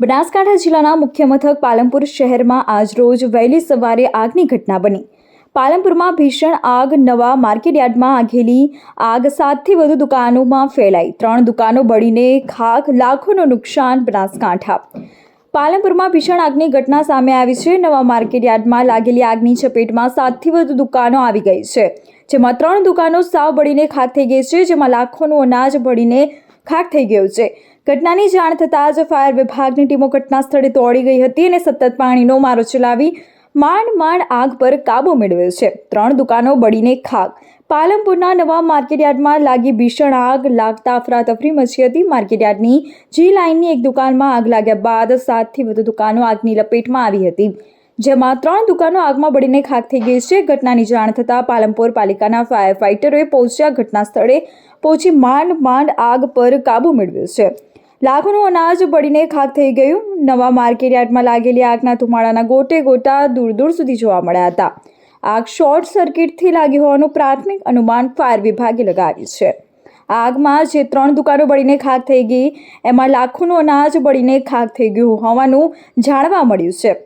બનાસકાંઠા જિલ્લાના મુખ્ય મથક પાલનપુર શહેરમાં આજરોજ વહેલી સવારે આગની ઘટના બની. પાલનપુરમાં ભીષણ આગ, નવા માર્કેટયાર્ડમાં આગેલી આગ, સાતથી વધુ દુકાનોમાં ફેલાઈ. ત્રણ દુકાનો બળીને ખાક, લાખોનું નુકસાન બનાસકાંઠા. પાલનપુરમાં ભીષણ આગની ઘટના સામે આવી છે. નવા માર્કેટયાર્ડમાં લાગેલી આગની ચપેટમાં સાતથી વધુ દુકાનો આવી ગઈ છે. જેમાં ત્રણ દુકાનો સાવ બળીને ખાક થઈ ગઈ છે. જેમાં લાખોનું અનાજ બળીને ખાક થઈ ગયું છે. ઘટનાની જાણ થતાં જ ફાયર વિભાગની ટીમો ઘટના સ્થળે દોડી ગઈ હતી અને સતત પાણીનો મારો ચલાવી માંડ માંડ આગ પર કાબુ મેળવ્યો છે. ત્રણ દુકાનો બળીને ખાક. પાલનપુરના નવા માર્કેટયાર્ડમાં લાગી ભીષણ આગ, લાગતા અફરાતફરી મચી હતી. માર્કેટયાર્ડની જી લાઇનની એક દુકાનમાં આગ લાગ્યા બાદ સાતથી વધુ દુકાનો આગની લપેટમાં આવી હતી, જેમાં ત્રણ દુકાનો આગમાં બળીને ખાક થઈ ગઈ છે. ઘટનાની જાણ થતાં પાલનપુર પાલિકાના ફાયર ફાઇટરોએ પહોંચ્યા. ઘટના સ્થળે પહોંચી માંડ માંડ આગ પર કાબુ મેળવ્યો છે. લાખોનું અનાજ બળીને ખાક થઈ ગયું. નવા માર્કેટયાર્ડમાં લાગેલી આગના ધુમાડાના ગોટે ગોટા દૂર દૂર સુધી જોવા મળ્યા હતા. આગ શોર્ટ સર્કિટથી લાગી હોવાનું પ્રાથમિક અનુમાન ફાયર વિભાગે લગાવ્યું છે. આગમાં જે ત્રણ દુકાનો બળીને ખાક થઈ ગઈ, એમાં લાખોનું અનાજ બળીને ખાક થઈ ગયું હોવાનું જાણવા મળ્યું છે.